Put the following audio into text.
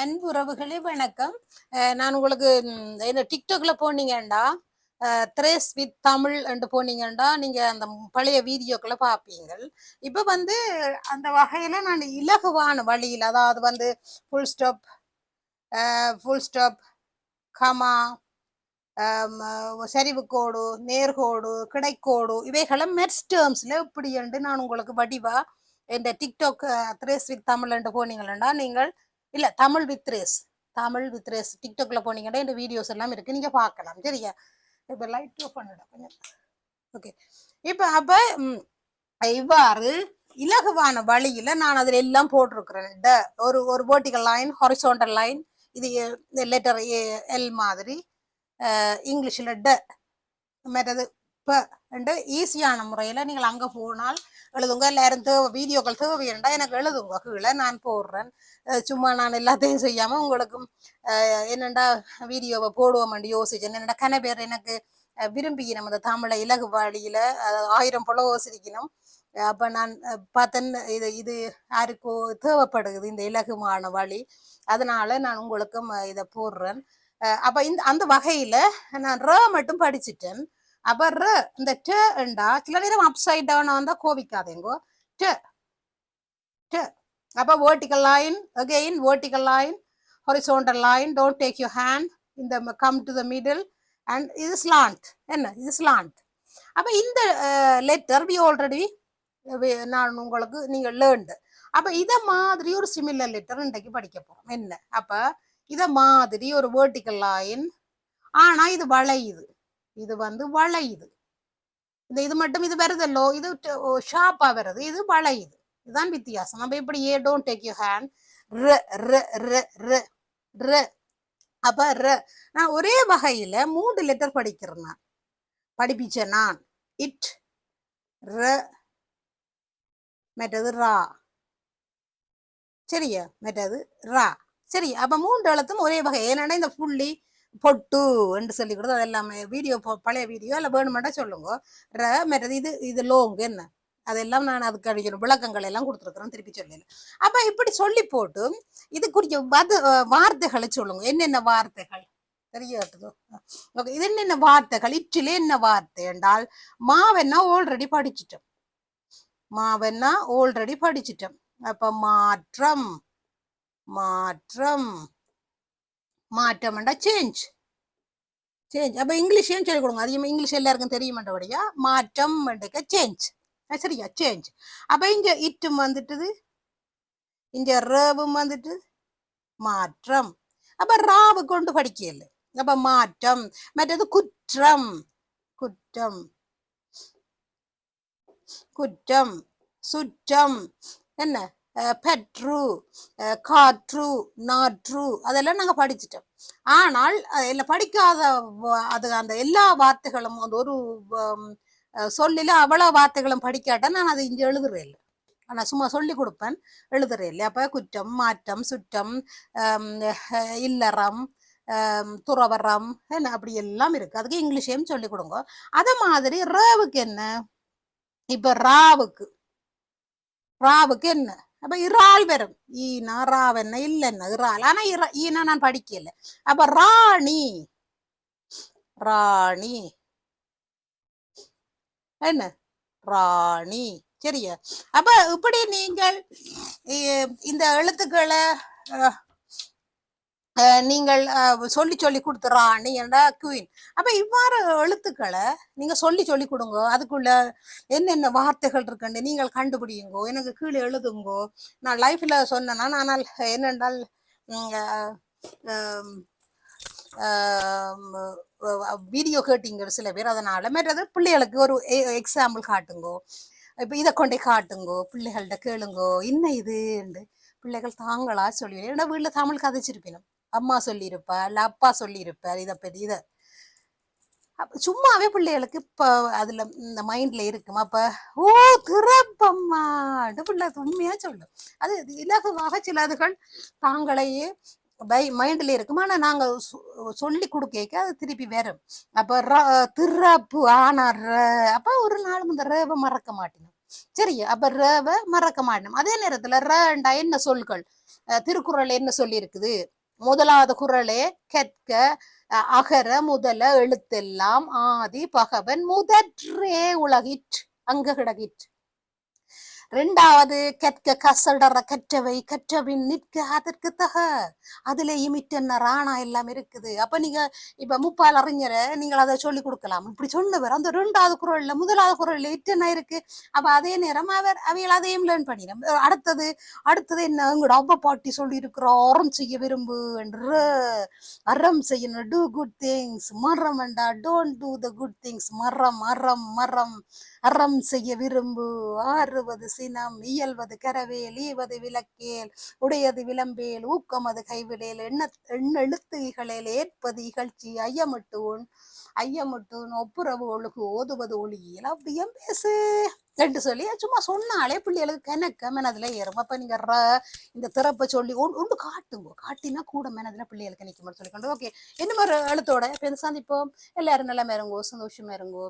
அன்பு உறவுகளே வணக்கம். நான் உங்களுக்கு என்ன டிக்டாக்ல போனீங்கண்டா? த்ரேஸ் வித் தமிழ் என்று போனீங்கண்டா? நீங்க அந்த பழைய வீடியோக்களை பார்ப்பீங்க இப்போ வந்து அந்த வகையில நான் இலகுவான வழியில் அதாவது வந்து full stop full stop comma சரிவுக்கோடு நேர்கோடு கிடைக்கோடு இவைகளை மெர்ஸ் டேர்ம்ஸ்ல இப்படி என்று நான் உங்களுக்கு வடிவா இந்த டிக்டாக் த்ரேஸ் வித் தமிழ் என்று போனீங்களா நீங்கள் இல்ல Tamil with race Tamil with race டிக்டாக்ல போனீங்கன்னா இந்த வீடியோஸ் எல்லாம் இருக்கு. நீங்க பார்க்கலாம். சரியா? இப்ப லைட் ஆஃப் பண்ணிட கொஞ்சம். ஓகே இப்ப அப்ப ம், இவ்வாறு இலகுவான வழியில நான் அதில் எல்லாம் போட்டிருக்கிறேன். ட ஒரு ஒரு vertical லைன் ஹொரிசோண்டல் லைன் இது லெட்டர் எல் மாதிரி இங்கிலீஷில் ட மற்றது ப என்று ஈஸியான முறையில் நீங்கள் அங்கே போனால் எழுதுங்க. எல்லாரும் தேவை வீடியோக்கள் தேவையண்டா எனக்கு எழுதுங்க. கீழே நான் போடுறேன். சும்மா நான் எல்லாத்தையும் செய்யாமல் உங்களுக்கும் அஹ் என்னண்டா வீடியோவை போடுவோமாண்டி யோசிச்சேன் என்னடா கன பேர் எனக்கு அஹ் விரும்பிக்கணும் அந்த தமிழை இலகு வழியில் ஆயிரம் போல யோசிக்கணும். அப்போ நான் பார்த்தேன் இது இது யாருக்கோ தேவைப்படுது இந்த இலகுமான வழி. அதனால நான் உங்களுக்கும் இதை போடுறேன். அப்போ அப்ப இந்த அந்த வகையில நான் ர மட்டும் படிச்சுட்டேன். அப்ப இந்த ட என்றா சில நேரம் அப்சைட் டவுன் வந்தா கோவிக்காதேங்கோ. ட. ட. அப்ப vertical line again vertical line horizontal line don't take you hand இந்த come to the middle and இது ஸ்லாண்ட் என்ன? இது ஸ்லாண்ட் அப்ப இந்த லெட்டர் வி ஆல்ரெடி நான் உங்களுக்கு நீங்க லேர்ன்டு அப்ப இத மாதிரி ஒரு சிமிலர் லெட்டர் இன்றைக்கு படிக்க போறோம். என்ன? அப்ப இத மாதிரி ஒரு வேர்டிக்கல் லைன் ஆனா இது வளையுது. இது வந்து வளையுது இந்த இது மட்டும் இது வருதல்லோ? இது ஷார்ப்பா வருது. இது வளையுது இதுதான் வித்தியாசம். நம்ம இப்படி ஏ டோன்ட் டேக் யூ ஹேண்ட் ர ர ர ர ர. அப்ப ர. நான் ஒரே வகையில மூன்று லெட்டர் படிக்கிறேன் நான். படிப்பிச்சேன் நான். இட் ர மற்றது ரா. சரியா? மற்றது ரா. சரி அப்ப மூன்று எழுத்தும் ஒரே வகை. ஏன்னா இந்த புள்ளி பொட்டு என்று சொல்லி கொடுத்து அது எல்லாமே வீடியோ பழைய வீடியோ இல்லை வேணுமெண்டா சொல்லுங்க. ர மற்றது இது இது லோங்கு என்ன? அதெல்லாம் நான் அதுக்கு அடிக்கணும் விளக்கங்கள் எல்லாம் கொடுத்துருக்குறேன் திருப்பி சொல்லல அப்போ இப்படி சொல்லி போட்டு இதுக்குரிய வது வார்த்தைகளை சொல்லுங்க. என்னென்ன வார்த்தைகள்? தெரியாட்டுதோ ஓகே இது என்னென்ன வார்த்தைகள்? இற்றிலே என்ன வார்த்தை என்றால் மாவென்னா ஆல்ரெடி படிச்சிட்டோம். மாவென்னா ஆல்ரெடி படிச்சிட்டோம். அப்போ மாற்றம் மாற்றம். மாற்றம்டா சேஞ்ச் சேஞ்ச் அப்போ இங்கிலீஷையும் சொல்லிக் கொடுங்க? அதிகமாக இங்கிலீஷ் எல்லாருக்கும் தெரியுமாட்டபடியா மாற்றம் சேஞ்ச் சரியா? சேஞ்ச் அப்போ இங்கே இட்டும் வந்துட்டுது. இங்கே ரேவும் வந்துட்டு. மாற்றம். அப்போ ராவு கொண்டு படிக்கல அப்போ மாற்றம். மற்றது குற்றம். குற்றம். குற்றம். சுற்றம். என்ன? பெட்ரு காற்று நாற்று அதெல்லாம் நாங்கள் படிச்சிட்டோம். ஆனால் இல்லை படிக்காத அது அந்த எல்லா வார்த்தைகளும் அந்த ஒரு சொல்லில அவ்வளோ வார்த்தைகளும் படிக்காட்டா நான் அதை இங்கே எழுதுறேன் இல்லை. ஆனால் சும்மா சொல்லி கொடுப்பேன் எழுதுறேன் இல்லை அப்போ குற்றம் மாற்றம் சுற்றம் இல்லறம் துறவரம் என்ன அப்படி எல்லாம் இருக்கு. அதுக்கு இங்கிலீஷையும் சொல்லி கொடுங்க. அதே மாதிரி ரேவுக்கு என்ன? இப்போ ராவுக்கு ராவுக்கு என்ன? அப்ப இறால் வரும். ஈனா ராவென்ன இல்லைன்னா. இறால். ஆனா இறா ஈனா நான் படிக்கல. அப்ப ராணி. ராணி. என்ன? ராணி. சரியா? அப்ப இப்படி நீங்கள் இந்த எழுத்துக்களை அஹ், நீங்கள் சொல்லி சொல்லி கொடுத்து ராணி குயின் அப்ப இவ்வாறு எழுத்துக்களை நீங்க சொல்லி சொல்லி கொடுங்க. அதுக்குள்ள என்னென்ன வார்த்தைகள் இருக்குன்னு நீங்கள் கண்டுபிடியுங்கோ. எனக்கு கீழே எழுதுங்கோ. நான் லைஃப்ல சொன்னேன்னா ஆனால் என்னென்றால் வீடியோ கேட்டீங்க சில பேர். அதனால மற்றது பிள்ளைகளுக்கு ஒரு எக்ஸாம்பிள் காட்டுங்கோ. இப்போ இதை கொண்டே காட்டுங்கோ. பிள்ளைகள்கிட்ட கேளுங்கோ. என்ன இதுன்னு பிள்ளைகள் தாங்களா சொல்லி ஏன்னா வீட்டில் தமிழ் கதைச்சிருப்பினும். அம்மா சொல்லியிருப்பா இல்லை அப்பா சொல்லியிருப்பார் இதை பற்றி இதை. சும்மாவே பிள்ளைகளுக்கு இப்போ அதில் இந்த மைண்டில் இருக்குமா. அப்போ ஓ திறப்பம்மாட்டு பிள்ளை உண்மையாக சொல்லும். அது இலகுவாக இலகுவாக சிலதுகள் தாங்களையே பை மைண்டில் இருக்கும். ஆனால் நாங்கள் சொல்லி கொடுக்க அது திருப்பி வரும். அப்போ ர திறப்பு ஆனார் ர அப்போ ஒரு நாள் இந்த ரேவை மறக்க மாட்டேன் சரி அப்ப ரவ மறக்க மாட்டோம் அதே நேரத்துல ரண்டா என்ன சொல்கள்? அஹ் திருக்குறள் என்ன சொல்லி இருக்குது முதலாவது குரலே கற்க அகர முதல எழுத்தெல்லாம் ஆதி பகவன் முதற்றே உலகிற் அங்க கிடகிற்று ரெண்டாவது கற்க கசடற கற்றவை கற்றவின் நிற்க அதற்கு தக. அதுல இமிட்டன்ன ராணா எல்லாம் இருக்குது. அப்ப நீங்க இப்ப முப்பால் அறிஞரை நீங்கள் அதை சொல்லி கொடுக்கலாம். இப்படி சொன்னவர் அந்த ரெண்டாவது குரல்ல முதலாவது குரல்ல இட்டென்ன இருக்கு? அப்ப அதே நேரம் அவர் அவையில் அதையும் லேர்ன் பண்ணிடும். அடுத்தது அடுத்தது என்ன? உங்களோட அவ்வ பாட்டி சொல்லி இருக்கிறோம் அறம் செய்ய விரும்பு என்று. அறம் செய்யணும் டூ குட் திங்ஸ் மரம் வேண்டா don't do the good things மரம் மரம் மரம். அறம் செய்ய விரும்பு ஆறுவது சினம் இயல்வது கரவேல் ஈவது விளக்கேல் உடையது விளம்பேல் ஊக்கமது கைவிடேல் எண்ண எண்ணெழுத்து இகழேல் ஏற்பது இகழ்ச்சி ஐயமட்டூன் ஐயமட்டூன் ஒப்புரவு ஒழுகு ஓதுவது ஒளியில் அப்படியும் பேசு என்று சொல்லி சும்மா சொன்னாலே பிள்ளைகளுக்கு கணக்க மனதில் ஏறும். அப்போ நீங்கள் ர இந்த திறப்பை சொல்லி ஒன்று ஒன்று காட்டுங்க. காட்டினா கூட மனதில் பிள்ளைகளுக்கு நிற்கும்னு சொல்லிக்கொண்டு. ஓகே. என்ன மாதிரி எழுத்தோட இப்ப சந்திப்போம். எல்லாரும் நல்லா மேருங்கோ சந்தோஷமா இருங்கோ.